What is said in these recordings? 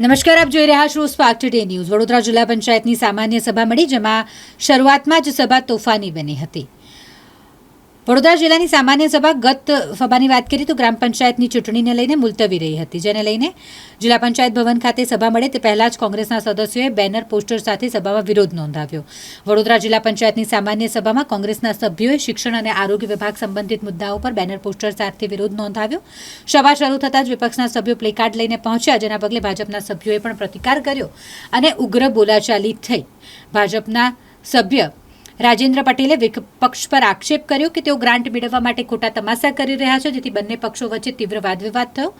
નમસ્કાર, આપ જોઈ રહ્યા છો સ્પાર્ક ટુડે ન્યૂઝ વડોદરા જિલ્લા પંચાયતની સામાન્ય સભા મળી, જેમાં શરૂઆતમાં જ સભા તોફાની બની હતી. વડોદરા જિલ્લાની સામાન્ય સભા ગત સભાની વાત કરીએ તો ગ્રામ પંચાયતની ચૂંટણીને લઈને મુલતવી રહી હતી. જેને લઈને જિલ્લા પંચાયત ભવન ખાતે સભા મળે તે પહેલા જ કોંગ્રેસના સદસ્યોએ બેનર, પોસ્ટર સાથે સભામાં વિરોધ નોંધાવ્યો. વડોદરા જિલ્લા પંચાયતની સામાન્ય સભામાં કોંગ્રેસના સભ્યોએ શિક્ષણ અને આરોગ્ય વિભાગ સંબંધિત મુદ્દાઓ પર બેનર, પોસ્ટર સાથે વિરોધ નોંધાવ્યો. સભા શરૂ થતાં જ વિપક્ષના સભ્યો પ્લેકાર્ડ લઈને પહોંચ્યા, જેના પગલે ભાજપના સભ્યોએ પણ પ્રતિકાર કર્યો અને ઉગ્ર બોલાચાલી થઈ. ભાજપના સભ્ય રાજેન્દ્ર પટેલે વિપક્ષ પર આક્ષેપ કર્યો કે તેઓ ગ્રાન્ટ મેળવવા માટે ખોટા તમાશા કરી રહ્યા છે, જેથી બંને પક્ષો વચ્ચે તીવ્ર વાદવિવાદ થયો.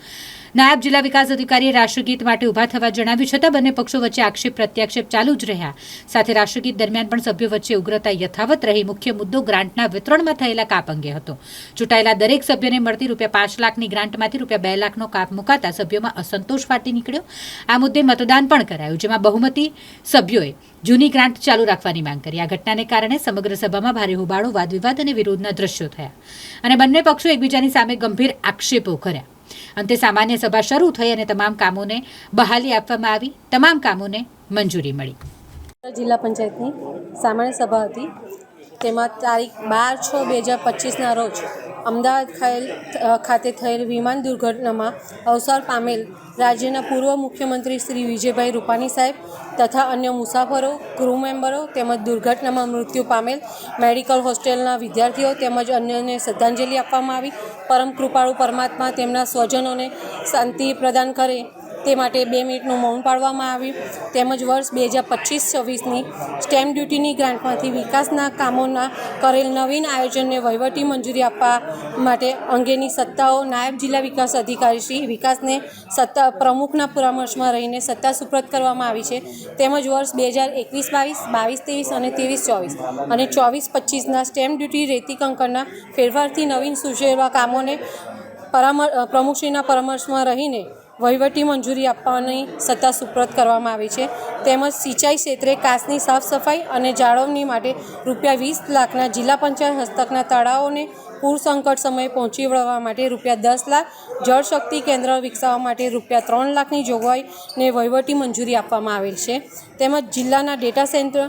નાયબ જિલ્લા વિકાસ અધિકારીએ રાષ્ટ્રગીત માટે ઊભા થવા જણાવ્યું છતાં બંને પક્ષો વચ્ચે આક્ષેપ પ્રત્યાક્ષેપ ચાલુ જ રહ્યા. સાથે રાષ્ટ્રગીત દરમિયાન પણ સભ્યો વચ્ચે ઉગ્રતા યથાવત રહી મુખ્ય મુદ્દો ગ્રાન્ટના વિતરણમાં થયેલા કાપ અંગે હતો. ચૂંટાયેલા દરેક સભ્યને મળતી રૂપિયા પાંચ લાખની ગ્રાન્ટમાંથી રૂપિયા બે લાખનો કાપ મુકાતા સભ્યોમાં અસંતોષ ફાટી નીકળ્યો. આ મુદ્દે મતદાન પણ કરાયું, જેમાં બહુમતી સભ્યોએ જૂની ગ્રાન્ટ ચાલુ રાખવાની માંગ કરી. આ ઘટનાને કારણે સમગ્ર સભામાં ભારે હોબાળો, વાદવિવાદ અને વિરોધના દ્રશ્યો થયા. અને બંને પક્ષો એકબીજાની સામે ગંભીર આક્ષેપો કર્યા. અંતે સામાન્ય સભા શરૂ થઈ અને તમામ કામોને બહાલી આપવામાં આવી. તમામ કામોને મંજૂરી મળી. જિલ્લા પંચાયતની સામાન્ય સભા હતી. તેમાં તારીખ બાર છ બે હજાર પચીસના રોજ અમદાવાદ ખાયેલ ખાતે થયેલ વિમાન દુર્ઘટનામાં અવસર પામેલ રાજ્યના પૂર્વ મુખ્યમંત્રી શ્રી વિજયભાઈ રૂપાણી સાહેબ તથા અન્ય મુસાફરો, ક્રૂ મેમ્બરો તેમજ દુર્ઘટનામાં મૃત્યુ પામેલ મેડિકલ હોસ્ટેલના વિદ્યાર્થીઓ તેમજ અન્યને શ્રદ્ધાંજલિ આપવામાં આવી. પરમ કૃપાળુ પરમાત્મા તેમના સ્વજનોને શાંતિ પ્રદાન કરે. તે માટે બે મિનિટનું મૌન પાડવામાં આવ્યું. તેમજ વર્ષ બે હજાર પચીસ છવ્વીસની સ્ટેમ્પ ડ્યુટીની ગ્રાન્ટમાંથી વિકાસના કામોના કરેલ નવીન આયોજનને વહીવટી મંજૂરી આપવા માટે અંગેની સત્તાઓ નાયબ જિલ્લા વિકાસ અધિકારી શ્રી વિકાસને સત્તા પ્રમુખના પરામર્શમાં રહીને સત્તા સુપ્રત કરવામાં આવી છે. તેમજ વર્ષ બે હજાર એકવીસ બાવીસ બાવીસ ત્રેવીસ અને ત્રેવીસ ચોવીસ. અને ચોવીસ પચીસના સ્ટેમ્પ ડ્યુટી રેતી કંકરના ફેરફારથી નવીન સૂચવેલા કામોને પરામર પ્રમુખશ્રીના પરામર્શમાં રહીને વહીવટી મંજૂરી આપવાની સત્તા સુપ્રત કરવામાં આવી છે. તેમજ સિંચાઈ ક્ષેત્રે કાસની સાફ સફાઈ અને જાળવણી માટે રૂપિયા વીસ લાખના જિલ્લા પંચાયત હસ્તકના તળાવોને પૂર સંકટ સમયે પહોંચી વળવા માટે રૂપિયા દસ લાખ જળશક્તિ કેન્દ્ર વિકસાવવા માટે રૂપિયા ત્રણ લાખની જોગવાઈને વહીવટી મંજૂરી આપવામાં આવેલ છે. તેમજ જિલ્લાના ડેટા સેન્ટર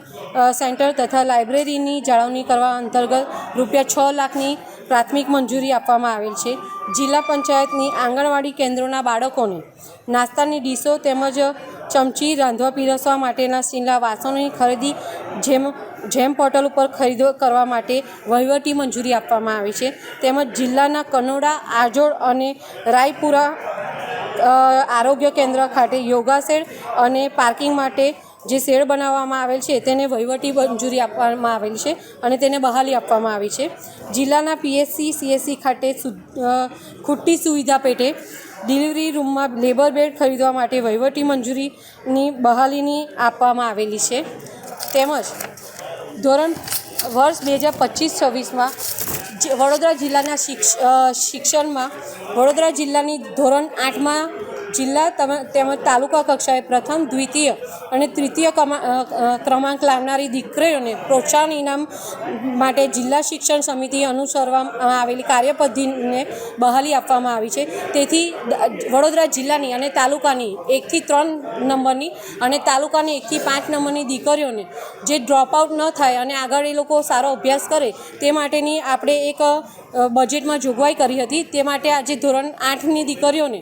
સેન્ટર તથા લાઇબ્રેરીની જાળવણી કરવા અંતર્ગત રૂપિયા છ લાખની પ્રાથમિક મંજૂરી આપવામાં આવેલ છે. જિલ્લા પંચાયતની આંગણવાડી કેન્દ્રોના બાળકોને નાસ્તાની ડીશો તેમજ ચમચી રાંધવા પીરસવા માટેના સ્ટીલના વાસણોની ખરીદી જેમ જેમ પોર્ટલ ઉપર ખરીદો કરવા માટે વહીવટી મંજૂરી આપવામાં આવી છે. તેમજ જિલ્લાના કનોડા આજોડ અને રાયપુરા આરોગ્ય કેન્દ્ર ખાતે યોગા શેડ અને પાર્કિંગ માટે જે શેડ બનાવવામાં આવેલ છે તેને વહીવટી મંજૂરી આપવામાં આવેલ છે અને તેને બહાલી આપવામાં આવી છે. જિલ્લાના પીએસસી સીએસસી ખાતે ખૂટતી સુવિધા પેટે ડિલિવરી રૂમમાં લેબર બેડ ખરીદવા માટે વહીવટી મંજૂરીની બહાલીની આપવામાં આવેલી છે. તેમજ ધોરણ વર્ષ બે હજાર પચીસ છવ્વીસમાં વડોદરા જિલ્લાના શિક્ષણમાં વડોદરા જિલ્લાની ધોરણ આઠમાં જિલ્લા તમ- તેમજ તાલુકા કક્ષાએ પ્રથમ, દ્વિતીય અને તૃતીય ક્રમાંક લાવનારી દીકરીઓને પ્રોત્સાહન ઇનામ માટે જિલ્લા શિક્ષણ સમિતિ અનુસરવામાં આવેલી કાર્યપદ્ધતિને બહાલી આપવામાં આવી છે. તેથી વડોદરા જિલ્લાની અને તાલુકાની એકથી ત્રણ નંબરની અને તાલુકાની એકથી પાંચ નંબરની દીકરીઓને જે ડ્રોપઆઉટ ન થાય અને આગળ એ લોકો સારો અભ્યાસ કરે તે માટેની આપણે એક બજેટમાં જોગવાઈ કરી હતી. તે માટે આજે ધોરણ આઠની દીકરીઓને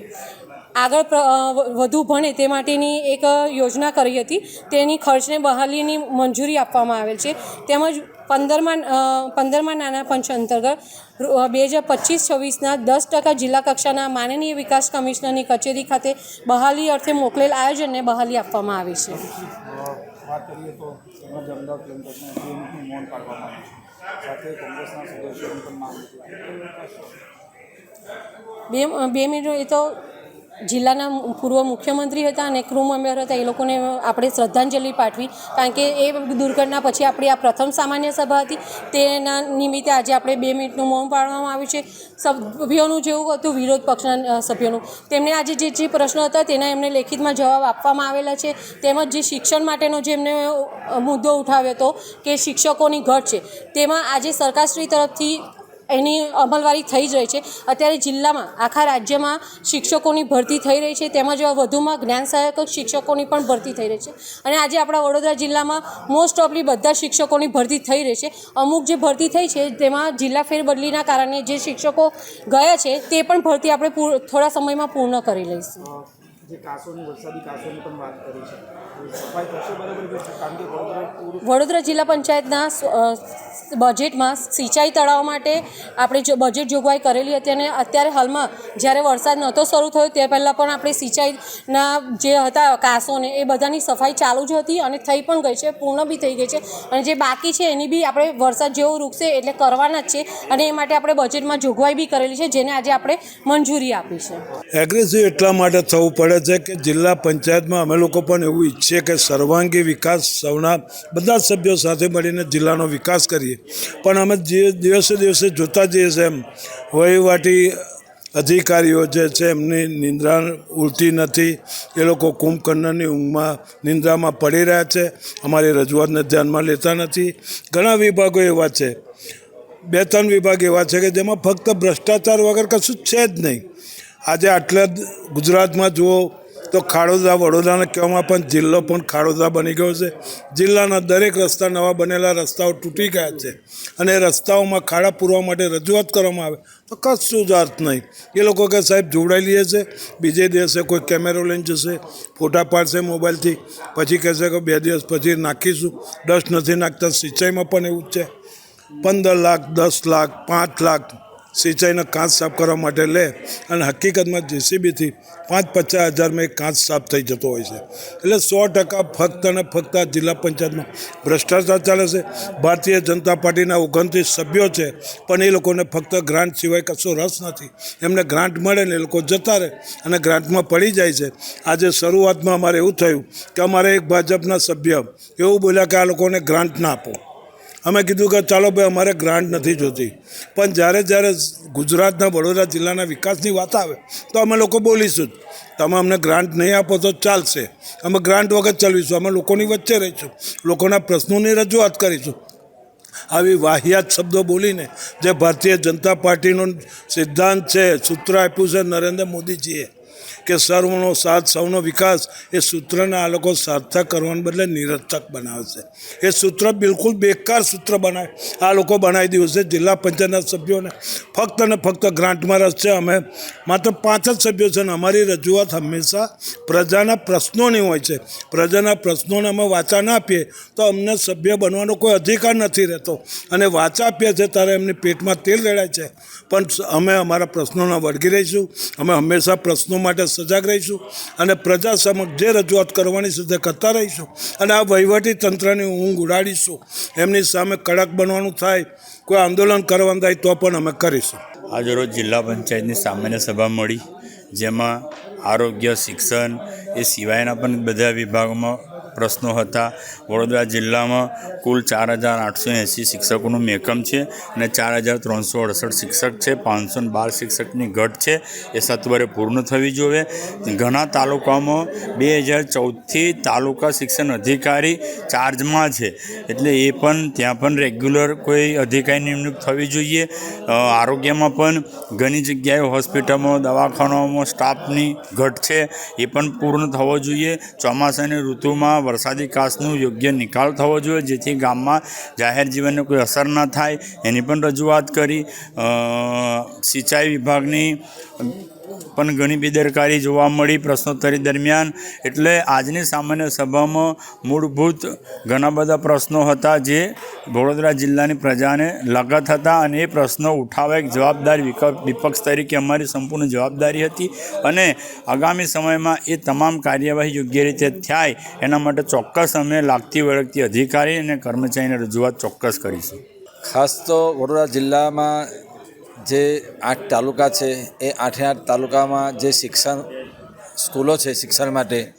આગળ વધુ ભણે તે માટેની એક યોજના કરી હતી. તેની ખર્ચને બહાલીની મંજૂરી આપવામાં આવેલ છે. તેમજ પંદરમાં પંદરમાં નાના પંચ અંતર્ગત બે હજાર પચીસ છવ્વીસના દસ ટકા જિલ્લા કક્ષાના માનનીય વિકાસ કમિશનરની કચેરી ખાતે બહાલી અર્થે મોકલેલ આયોજનને બહાલી આપવામાં આવી છે. વાત કરીએ તો તેમજ અમદાવાદ કેન્દ્રને બે મૌન પાડવામાં આવ્યું સાથે કોંગ્રેસના સદસ્યોની પણ માંગ બે બે મિનિટ એ તો જિલ્લાના પૂર્વ મુખ્યમંત્રી હતા અને ક્રૂ મેમ્બર હતા, એ લોકોને આપણે શ્રદ્ધાંજલિ પાઠવી. કારણ કે એ દુર્ઘટના પછી આપણી આ પ્રથમ સામાન્ય સભા હતી. તેના નિમિત્તે આજે આપણે બે મિનિટનું મૌન પાડવામાં આવ્યું છે. સભ્યોનું જેવું હતું, વિરોધ પક્ષના સભ્યોનું. તેમને આજે જે જે પ્રશ્નો હતા તેના એમને લેખિતમાં જવાબ આપવામાં આવેલા છે. તેમજ જે શિક્ષણ માટેનો જે એમને મુદ્દો ઉઠાવ્યો હતો કે શિક્ષકોની ઘટ છે. તેમાં આજે સરકારશ્રી તરફથી એની અમલવારી થઈ જ રહી છે. અત્યારે જિલ્લામાં, આખા રાજ્યમાં શિક્ષકોની ભરતી થઈ રહી છે. તેમજ વધુમાં જ્ઞાન સહાયક શિક્ષકોની પણ ભરતી થઈ રહી છે. અને આજે આપણા વડોદરા જિલ્લામાં મોસ્ટ ઓફલી બધા શિક્ષકોની ભરતી થઈ રહી છે. અમુક જે ભરતી થઈ છે, તેમાં જિલ્લા ફેરબદલીના કારણે જે શિક્ષકો ગયા છે, તે પણ ભરતી આપણે થોડા સમયમાં પૂર્ણ કરી લઈશું. જે કાસોની વરસાદી કાસોની પણ વાત કરી છે. સફાઈ થશે બરાબર કારણ કે વડોદરા વડોદરા જિલ્લા પંચાયતના બજેટમાં સિંચાઈ તળાવ માટે આપણે જો બજેટ જોગવાઈ કરેલી હતી અને અત્યારે હાલમાં જ્યારે વરસાદ નહોતો શરૂ થયો તે પહેલાં પણ આપણે સિંચાઈના જે હતા કાંસોને એ બધાની સફાઈ ચાલુ જ હતી અને થઈ પણ ગઈ છે પૂર્ણ બી થઈ ગઈ છે. અને જે બાકી છે એની બી આપણે વરસાદ જેવો રૂકશે એટલે કરવાના જ છે અને એ માટે આપણે બજેટમાં જોગવાઈ બી કરેલી છે જેને આજે આપણે મંજૂરી આપી છે. એગ્રેસિવ એટલા માટે થવું પડે છે કે જિલ્લા પંચાયતમાં અમે લોકો પણ એવું ઈચ્છીએ કે સર્વાંગી વિકાસ સૌના બધા સભ્યો સાથે મળીને જિલ્લાનો વિકાસ કરીએ. પણ અમે જે દિવસે દિવસે જોતા જઈએ છીએ એમ, વહીવટી અધિકારીઓ જે છે એમની નિંદ્રા ઉડતી નથી. એ લોકો કુંભકર્ણની ઊંઘમાં, નિંદ્રામાં પડી રહ્યા છે. અમારી રજૂઆતને ધ્યાનમાં લેતા નથી. ઘણા વિભાગો એવા છે. બે ત્રણ વિભાગ એવા છે કે જેમાં ફક્ત ભ્રષ્ટાચાર વગર કશું છે જ નહીં. આજે આટલા ગુજરાતમાં જુઓ તો ખાડોદા વડોદરાના કહેવામાં પણ જિલ્લો પણ ખાડોદા બની ગયો છે. જિલ્લાના દરેક રસ્તા નવા બનેલા રસ્તાઓ તૂટી ગયા છે અને રસ્તાઓમાં ખાડા પૂરવા માટે રજૂઆત કરવામાં આવે તો કશું જ અર્થ નહીં. એ લોકો કે સાહેબ જોડાઈ લઈએ છે, બીજે દિવસે કોઈ કેમેરો લઈને જશે, ફોટા પાડશે મોબાઈલથી, પછી કહેશે કે બે દિવસ પછી નાખીશું. ડસ્ટ નથી નાખતા, સિંચાઈમાં પણ એવું જ છે. પંદર લાખ, દસ લાખ, પાંચ લાખ સિંચાઈના કાંચ સાફ કરવા માટે લે અને હકીકતમાં જેસીબીથી પાંચ પચાસ હજારમાં એક કાંચ સાફ થઈ જતો હોય છે. એટલે સો ટકા ફક્ત અને ફક્ત આ જિલ્લા પંચાયતમાં ભ્રષ્ટાચાર ચાલે છે. ભારતીય જનતા પાર્ટીના ઓગણત્રીસ સભ્યો છે, પણ એ લોકોને ફક્ત ગ્રાન્ટ સિવાય કશો રસ નથી. એમને ગ્રાન્ટ મળે ને એ લોકો જતા રહે અને ગ્રાન્ટમાં પડી જાય છે. આજે શરૂઆતમાં અમારે એવું થયું કે અમારે એક ભાજપના સભ્ય એવું બોલ્યા કે આ લોકોને ગ્રાન્ટ ના આપો. અમે કીધું કે ચાલો ભાઈ, અમારે ગ્રાન્ટ નથી જોતી. પણ જ્યારે જ્યારે ગુજરાતના વડોદરા જિલ્લાના વિકાસની વાત આવે, તો અમે લોકો બોલીશું જ. તમે અમને ગ્રાન્ટ નહીં આપો તો ચાલશે. અમે ગ્રાન્ટ વગર ચલાવીશું અમે લોકોની વચ્ચે રહીશું. લોકોના પ્રશ્નોની રજૂઆત કરીશું. આવી વાહિયાત શબ્દો બોલીને જે ભારતીય જનતા પાર્ટીનો સિદ્ધાંત છે, સૂત્ર આપ્યું છે નરેન્દ્ર મોદીજીએ કે સર્વનો સાથ, સૌનો વિકાસ એ સૂત્રને આ લોકો સાર્થક કરવાને બદલે નિરર્થક બનાવે છે એ સૂત્ર બિલકુલ બેકાર સૂત્ર બનાવે આ લોકો બનાવી દીધું છે જિલ્લા પંચાયતના સભ્યોને. ફક્ત અને ફક્ત ગ્રાન્ટમાં રસ છે. અમે માત્ર પાંચ જ સભ્યો છે અને અમારી રજૂઆત હંમેશા પ્રજાના પ્રશ્નોની હોય છે. પ્રજાના પ્રશ્નોને અમે વાચા ના આપીએ તો અમને સભ્ય બનવાનો કોઈ અધિકાર નથી રહેતો. અને વાચા આપીએ છીએ ત્યારે એમની પેટમાં તેલ રેડાય છે. પણ અમે અમારા પ્રશ્નોને વળગી રહીશું. અમે હંમેશા પ્રશ્નો માટે સજાગ રહીશું અને પ્રજા સમક્ષ જે રજૂઆત કરવાની છે તે કરતા રહીશું અને આ વહીવટી તંત્રની ઊંઘ ઉડાડીશું. એમની સામે કડક બનવાનું થાય, કોઈ આંદોલન કરવાનું થાય તો પણ અમે કરીશું. આજરોજ જિલ્લા પંચાયતની સામાન્ય સભા મળી, જેમાં આરોગ્ય, શિક્ષણ એ સિવાયના પણ બધા વિભાગોમાં પ્રશ્નો હતા. વડોદરા જિલ્લામાં કુલ ચાર હજાર આઠસો એંસી શિક્ષકોનું મેકમ છે અને ચાર હજાર ત્રણસો અડસઠ શિક્ષક છે. પાંચસો બાર શિક્ષકની ઘટ છે. એ સત્વરે પૂર્ણ થવી જોઈએ ઘણા તાલુકામાં બે હજાર ચૌદથી તાલુકા શિક્ષણ અધિકારી ચાર્જમાં છે. એટલે એ પણ ત્યાં પણ રેગ્યુલર કોઈ અધિકારી નિમણૂક થવી જોઈએ. આરોગ્યમાં પણ ઘણી જગ્યાએ હોસ્પિટલમાં, દવાખાનાઓમાં સ્ટાફની ઘટ છે. એ પણ પૂર્ણ થવો જોઈએ. ચોમાસાની ઋતુમાં વરસાદી કાસનો યોગ્ય નિકાલ થવો જોઈએ, જેથી ગામમાં જાહેર જીવનને કોઈ અસર ન થાય. એની પણ રજૂઆત કરી. સિંચાઈ વિભાગની પણ ઘણી બેદરકારી જોવા મળી પ્રશ્નોત્તરી દરમિયાન. એટલે આજની સામાન્ય સભામાં મૂળભૂત ઘણા બધા પ્રશ્નો હતા જે વડોદરા જિલ્લાની પ્રજાને લગત હતા અને એ પ્રશ્નો ઉઠાવવા એક જવાબદાર વિપક્ષ તરીકે અમારી સંપૂર્ણ જવાબદારી હતી અને આગામી સમયમાં એ તમામ કાર્યવાહી યોગ્ય રીતે થાય એના માટે ચોક્કસ અમે લાગતી વળગતી અધિકારી અને કર્મચારીને રજૂઆત ચોક્કસ કરીશું. ખાસ તો વડોદરા જિલ્લામાં જે આઠ તાલુકા છે, એ આઠે આઠ તાલુકામાં જે શિક્ષણ સ્કૂલો છે, શિક્ષણ માટે,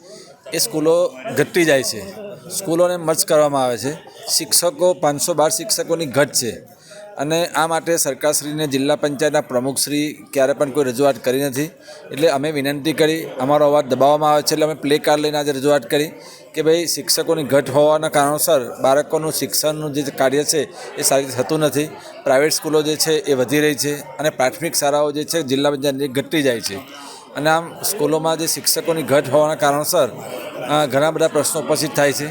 એ સ્કૂલો ઘટતી જાય છે. સ્કૂલોને મર્જ કરવામાં આવે છે. શિક્ષકો, પાંચસો બાર શિક્ષકોની ઘટ છે. અને આ માટે સરકારશ્રીને જિલ્લા પંચાયતના પ્રમુખશ્રી ક્યારે પણ કોઈ રજૂઆત કરી નથી. એટલે અમે વિનંતી કરી, અમારો અવાજ દબાવવામાં આવે છે, એટલે અમે પ્લે કાર્ડ લઈને આજે રજૂઆત કરી કે ભાઈ શિક્ષકોની ઘટ હોવાના કારણોસર બાળકોનું શિક્ષણનું જે કાર્ય છે એ સારી થતું નથી. પ્રાઇવેટ સ્કૂલો જે છે એ વધી રહી છે અને પ્રાથમિક શાળાઓ જે છે જિલ્લા પંચાયતની ઘટતી જાય છે. અને આમ સ્કૂલોમાં જે શિક્ષકોની ઘટ હોવાના કારણોસર ઘણા બધા પ્રશ્નો ઉપસ્થિત થાય છે.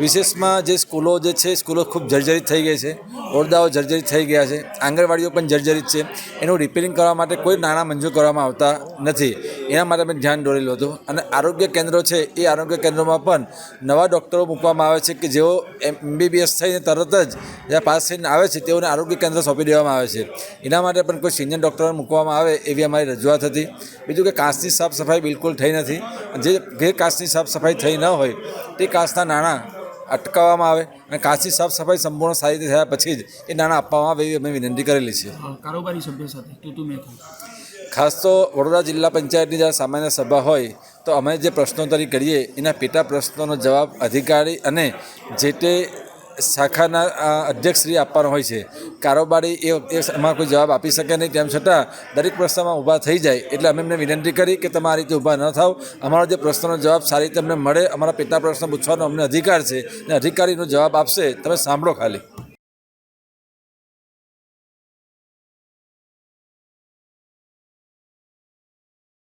વિશેષમાં જે સ્કૂલો જે છે, સ્કૂલો ખૂબ જર્જરિત થઈ ગઈ છે. ઓરડાઓ જર્જરિત થઈ ગયા છે. આંગણવાડીઓ પણ જર્જરિત છે. એનું રિપેરિંગ કરવા માટે કોઈ નાણાં મંજૂર કરવામાં આવતા નથી. એના માટે મેં ધ્યાન દોરેલું હતું. અને આરોગ્ય કેન્દ્રો છે, એ આરોગ્ય કેન્દ્રોમાં પણ નવા ડૉક્ટરો મૂકવામાં આવે છે કે જેઓ એમબીબીએસ થઈને તરત જ જ્યાં પાસ થઈને આવે છે, તેઓને આરોગ્ય કેન્દ્ર સોંપી દેવામાં આવે છે. એના માટે પણ કોઈ સિનિયર ડૉક્ટરો મૂકવામાં આવે એવી અમારી રજૂઆત હતી. બીજું કે કાંસની સાફ સફાઈ બિલકુલ થઈ નથી. જે જે કાચની સાફ સફાઈ થઈ ન હોય, તે કાંસના નાણાં અટકાવવામાં આવે અને કાચની સાફ સફાઈ સંપૂર્ણ સારી રીતે થયા પછી જ એ નાણાં આપવામાં આવે એવી અમે વિનંતી કરેલી છે. કારોબારી સભ્ય સાથે ખાસ તો વડોદરા જિલ્લા પંચાયતની જ્યારે સામાન્ય સભા હોય તો અમે જે પ્રશ્નોત્તરી કરીએ એના પેટા પ્રશ્નોનો જવાબ અધિકારી અને જે તે શાખાના અધ્યક્ષ અધ્યક્ષશ્રી આપવાનો હોય છે. કારોબારી એ એમાં કોઈ જવાબ આપી શકે નહીં. તેમ છતાં દરેક પ્રશ્નમાં ઊભા થઈ જાય એટલે અમે એમને વિનંતી કરી કે તમે આ રીતે ઊભા ન થાવ. અમારો જે પ્રશ્નનો જવાબ સારી રીતે અમને મળે. અમારા પેટા પ્રશ્ન પૂછવાનો અમને અધિકાર છે. અને અધિકારીનો જવાબ આપશે. તમે સાંભળો ખાલી.